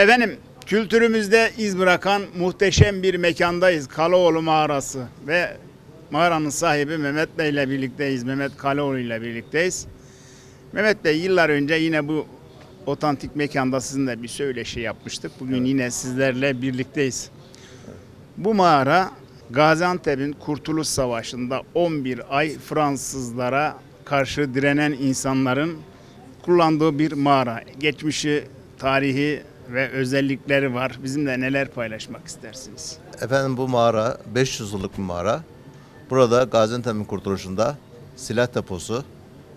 Efendim kültürümüzde iz bırakan muhteşem bir mekandayız. Kalaoğlu mağarası ve mağaranın sahibi Mehmet Bey ile birlikteyiz. Mehmet Kalaoğlu ile birlikteyiz. Mehmet Bey yıllar önce yine bu otantik mekanda sizinle bir söyleşi yapmıştık. Bugün yine sizlerle birlikteyiz. Bu mağara Gaziantep'in Kurtuluş Savaşı'nda 11 ay Fransızlara karşı direnen insanların kullandığı bir mağara. Geçmişi, tarihi ve özellikleri var. Bizimle neler paylaşmak istersiniz? Efendim bu mağara 500 yıllık bir mağara. Burada Gaziantep'in kurtuluşunda silah deposu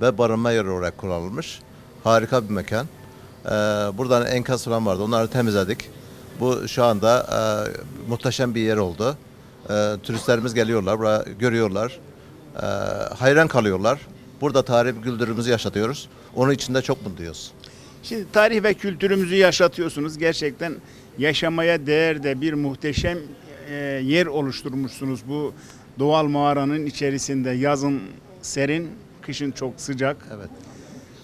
ve barınma yeri olarak kullanılmış. Harika bir mekan. Ee, buradan enkaz falan vardı. Onları temizledik. Bu şu anda e, muhteşem bir yer oldu. Ee, turistlerimiz geliyorlar, buraya görüyorlar. Ee, hayran kalıyorlar. Burada tarihi güldürümüzü yaşatıyoruz. Onun için de çok mutluyuz. Şimdi tarih ve kültürümüzü yaşatıyorsunuz. Gerçekten yaşamaya değer de bir muhteşem e, yer oluşturmuşsunuz bu doğal mağaranın içerisinde. Yazın serin, kışın çok sıcak. Evet.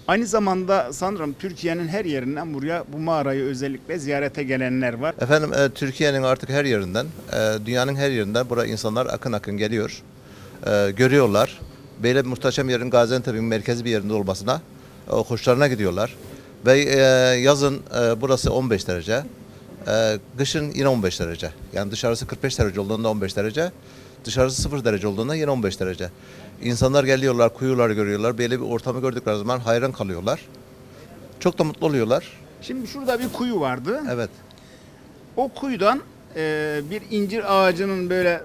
Aynı zamanda sanırım Türkiye'nin her yerinden buraya bu mağarayı özellikle ziyarete gelenler var. Efendim e, Türkiye'nin artık her yerinden, e, dünyanın her yerinden buraya insanlar akın akın geliyor. E, görüyorlar. Böyle bir muhteşem yerin Gaziantep'in merkezi bir yerinde olmasına e, hoşlarına gidiyorlar. Ve e, yazın e, burası 15 derece, e, kışın yine 15 derece. Yani dışarısı 45 derece olduğunda 15 derece, dışarısı 0 derece olduğunda yine 15 derece. İnsanlar geliyorlar, kuyular görüyorlar. Böyle bir ortamı gördükleri zaman hayran kalıyorlar. Çok da mutlu oluyorlar. Şimdi şurada bir kuyu vardı. Evet. O kuyudan e, bir incir ağacının böyle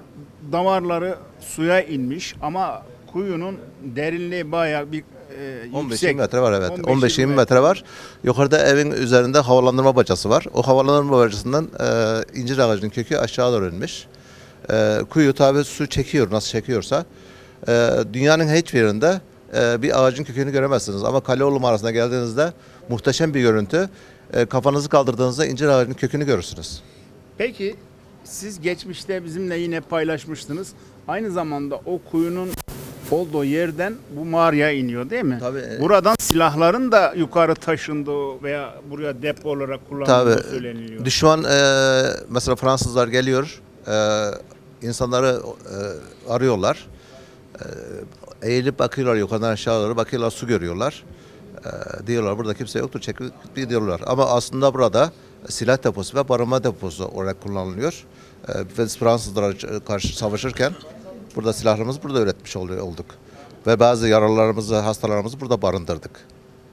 damarları suya inmiş ama kuyunun derinliği bayağı bir e, 15-20 yüksek. metre var evet. 15-20 15-20 metre var. Yukarıda evin üzerinde havalandırma bacası var. O havalandırma bacasından e, incir ağacının kökü aşağı doğru inmiş. E, kuyu tabi su çekiyor nasıl çekiyorsa. E, dünyanın hiçbir yerinde e, bir ağacın kökünü göremezsiniz. Ama Kaleoğlu mağarasına geldiğinizde muhteşem bir görüntü. E, kafanızı kaldırdığınızda incir ağacının kökünü görürsünüz. Peki siz geçmişte bizimle yine paylaşmıştınız. Aynı zamanda o kuyunun olduğu yerden bu mağaraya iniyor değil mi? Tabii, Buradan silahların da yukarı taşındığı veya buraya depo olarak kullanıldığı Tabii. söyleniliyor. Düşman e, mesela Fransızlar geliyor, e, insanları e, arıyorlar. E, eğilip bakıyorlar yukarıdan aşağı doğru, bakıyorlar su görüyorlar. E, diyorlar burada kimse yoktur, çekip gidiyorlar. Ama aslında burada silah deposu ve barınma deposu olarak kullanılıyor. E, ve Fransızlara karşı savaşırken burada silahlarımızı burada üretmiş olduk. Ve bazı yaralılarımızı, hastalarımızı burada barındırdık.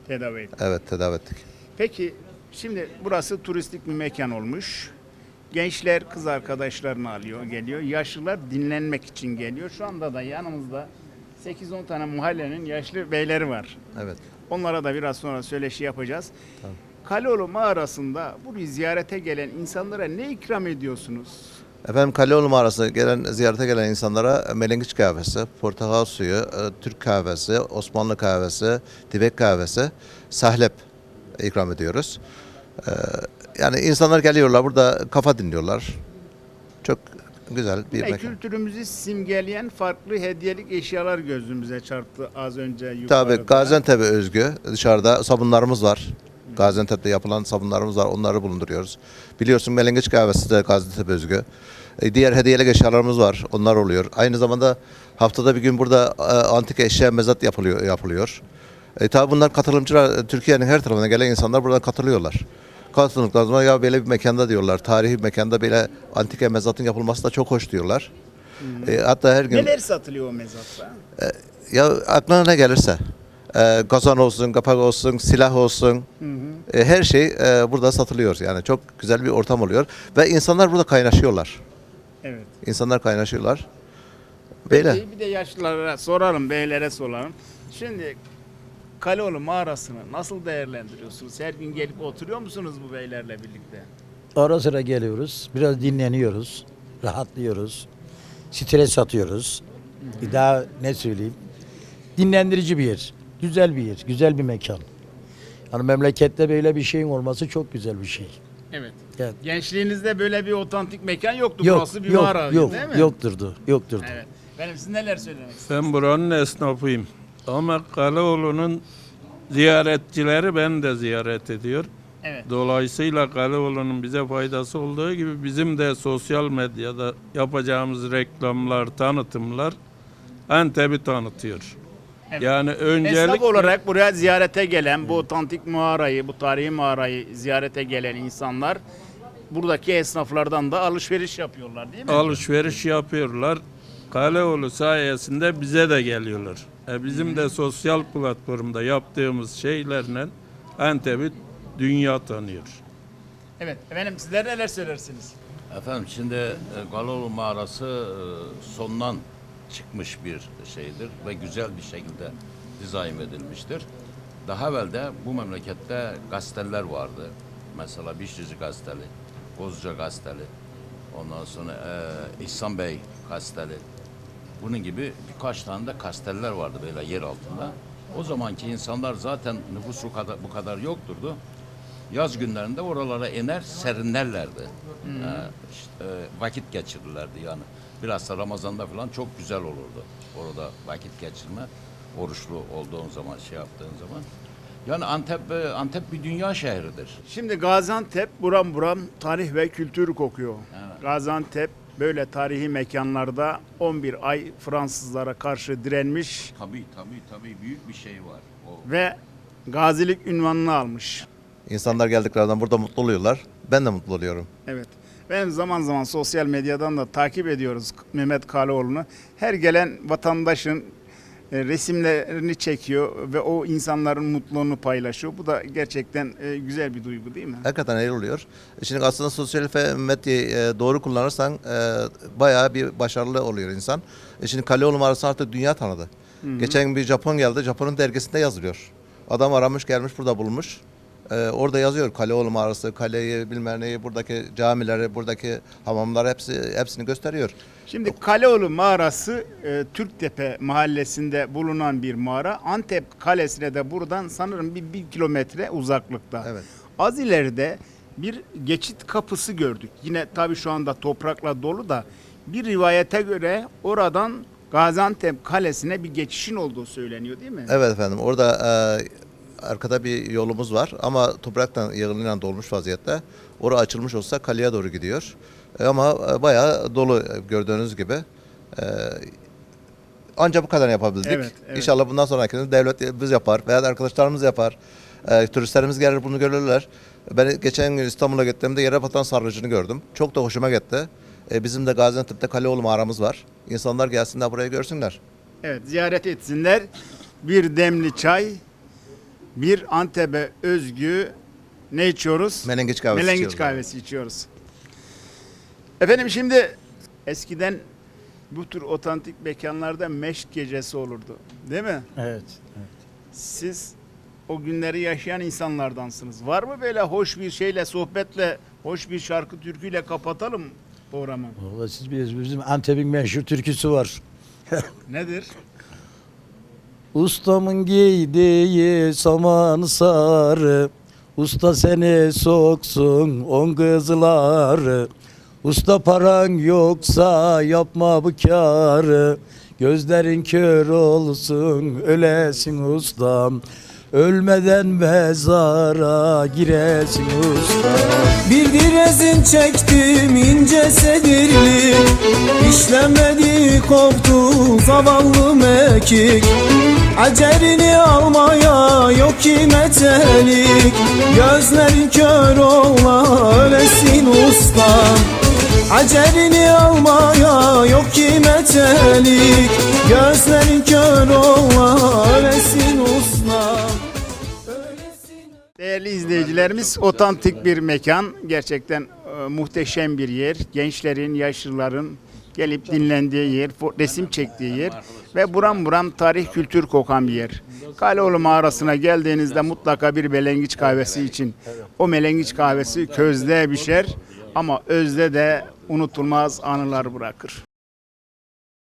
Tedavi edildi. Evet, tedavi ettik. Peki şimdi burası turistik bir mekan olmuş. Gençler kız arkadaşlarını alıyor, geliyor. Yaşlılar dinlenmek için geliyor. Şu anda da yanımızda 8-10 tane mahallenin yaşlı beyleri var. Evet. Onlara da biraz sonra söyleşi yapacağız. Kaleoğlu mağarasında burayı ziyarete gelen insanlara ne ikram ediyorsunuz? Efendim Kaleoğlu mağarası gelen ziyarete gelen insanlara melengiç kahvesi, portakal suyu, e, Türk kahvesi, Osmanlı kahvesi, Tibet kahvesi, sahlep ikram ediyoruz. E, yani insanlar geliyorlar burada kafa dinliyorlar. Çok güzel bir mekan. kültürümüzü simgeleyen farklı hediyelik eşyalar gözümüze çarptı az önce yukarıda. Tabii Gaziantep'e özgü dışarıda sabunlarımız var. Gaziantep'te yapılan sabunlarımız var. Onları bulunduruyoruz. Biliyorsun melengeç kahvesi de Gaziantep'e özgü. E, diğer hediyelik eşyalarımız var. Onlar oluyor. Aynı zamanda haftada bir gün burada e, antik eşya mezat yapılıyor. yapılıyor. E, tabii bunlar katılımcılar. e, Türkiye'nin her tarafına gelen insanlar buradan katılıyorlar. Katıldıktan sonra ya böyle bir mekanda diyorlar. Tarihi bir mekanda böyle antika mezatın yapılması da çok hoş diyorlar. E, hatta her gün... Neler satılıyor o mezatta? Ya aklına ne gelirse. Ee, kazan olsun, kapak olsun, silah olsun. e, her şey e, burada satılıyor. Yani çok güzel bir ortam oluyor. Ve insanlar burada kaynaşıyorlar. Evet. İnsanlar kaynaşıyorlar. Böyle. Bir de yaşlılara soralım, beylere soralım. Şimdi Kaleoğlu mağarasını nasıl değerlendiriyorsunuz? Her gün gelip oturuyor musunuz bu beylerle birlikte? Ara sıra geliyoruz. Biraz dinleniyoruz. Rahatlıyoruz. Stres atıyoruz. Bir daha ne söyleyeyim? Dinlendirici bir yer. Güzel bir yer. Güzel bir mekan. Yani memlekette böyle bir şeyin olması çok güzel bir şey. Evet. Evet. Gençliğinizde böyle bir otantik mekan yoktu. Yok, Burası bir yok, mağara yok, değil mi? yokturdu, yokturdu. Evet. Benim siz neler söylemek istiyorsunuz? Ben buranın esnafıyım. Ama Kaleoğlu'nun ziyaretçileri beni de ziyaret ediyor. Evet. Dolayısıyla Kaleoğlu'nun bize faydası olduğu gibi bizim de sosyal medyada yapacağımız reklamlar, tanıtımlar Antep'i tanıtıyor. Evet. Yani Esnaf öncelik olarak buraya ziyarete gelen, bu otantik mağarayı, bu tarihi mağarayı ziyarete gelen insanlar buradaki esnaflardan da alışveriş yapıyorlar değil mi? alışveriş yapıyorlar. Kaleoğlu sayesinde bize de geliyorlar. E bizim de sosyal platformda yaptığımız şeylerle Antep'i dünya tanıyor. Evet. Efendim sizler neler söylersiniz? Efendim şimdi e, Galoğlu mağarası e, sondan çıkmış bir şeydir ve güzel bir şekilde dizayn edilmiştir. Daha evvel de bu memlekette gazeteler vardı. Mesela Bişlici gazeteli, Kozca gazeteli, ondan sonra e, İhsan Bey gazeteli. Bunun gibi birkaç tane de kasteller vardı böyle yer altında. O zamanki insanlar zaten nüfus bu kadar, yokturdu. Yaz günlerinde oralara iner serinlerlerdi. Ee, işte, e, vakit geçirirlerdi yani. Bilhassa Ramazan'da falan çok güzel olurdu. Orada vakit geçirme. Oruçlu olduğun zaman şey yaptığın zaman. Yani Antep e, Antep bir dünya şehridir. Şimdi Gaziantep buram buram tarih ve kültür kokuyor. Evet. Gaziantep böyle tarihi mekanlarda 11 ay Fransızlara karşı direnmiş Tabii tabii tabii büyük bir şey var. O ve gazilik ünvanını almış. İnsanlar geldiklerinde burada mutlu oluyorlar. Ben de mutlu oluyorum. Evet. Ben zaman zaman sosyal medyadan da takip ediyoruz Mehmet Kaleoğlu'nu. Her gelen vatandaşın e, resimlerini çekiyor ve o insanların mutluluğunu paylaşıyor. Bu da gerçekten e, güzel bir duygu değil mi? Hakikaten öyle oluyor. Şimdi aslında sosyal medyayı e, doğru kullanırsan bayağı bir başarılı oluyor insan. Şimdi Kaleoğlu mağarası artık dünya tanıdı. Geçen gün bir Japon geldi. Japon'un dergisinde yazılıyor. Adam aramış gelmiş burada bulmuş. E, orada yazıyor Kaleoğlu mağarası, kaleyi bilmem neyi, buradaki camileri, buradaki hamamlar hepsi hepsini gösteriyor. Şimdi Kaleoğlu mağarası e, Türktepe mahallesinde bulunan bir mağara. Antep kalesine de buradan sanırım bir, bir kilometre uzaklıkta. Evet. Az ileride bir geçit kapısı gördük. Yine tabii şu anda toprakla dolu da bir rivayete göre oradan Gaziantep kalesine bir geçişin olduğu söyleniyor değil mi? Evet efendim orada e, arkada bir yolumuz var ama topraktan yığınıyla dolmuş vaziyette. Orası açılmış olsa kaleye doğru gidiyor. E, ama e, bayağı dolu e, gördüğünüz gibi. Ancak bu kadar yapabildik. Evet, evet. İnşallah bundan sonrakini devlet biz yapar veya da arkadaşlarımız yapar. E, turistlerimiz gelir bunu görürler. Ben geçen gün İstanbul'a gittiğimde yere batan sarnıcını gördüm. Çok da hoşuma gitti. E, bizim de Gaziantep'te Kaleoğlu mağaramız var. İnsanlar gelsinler burayı görsünler. Evet ziyaret etsinler. Bir demli çay, bir Antep'e özgü ne içiyoruz? Menengiç kahvesi Menengiç içiyoruz. kahvesi içiyoruz. Efendim şimdi eskiden bu tür otantik mekanlarda meşk gecesi olurdu. Değil mi? Evet. Siz o günleri yaşayan insanlardansınız. Var mı böyle hoş bir şeyle, sohbetle, hoş bir şarkı türküyle kapatalım programı? Vallahi siz bilirsiniz bizim Antep'in meşhur türküsü var. Nedir? Ustamın giydiği saman sarı Usta seni soksun on kızları Usta paran yoksa yapma bu kârı. Gözlerin kör olsun ölesin ustam. Ölmeden mezara giresin ustam. Bir direzin çektim ince sedirli. İşlemedi koptu zavallı mekik Acerini almaya yok ki metelik Gözlerin kör ola ölesin ustam Acerini almaya yok ki metelik Gözlerin kör ola ölesin Ölesin Değerli izleyicilerimiz, otantik bir mekan. Gerçekten e, muhteşem bir yer. Gençlerin, yaşlıların gelip dinlendiği yer, resim çektiği yer ve buram buram tarih kültür kokan bir yer. Kaleoğlu mağarasına geldiğinizde mutlaka bir melengiç kahvesi için. O melengiç kahvesi közde pişer ama özde de unutulmaz anılar bırakır.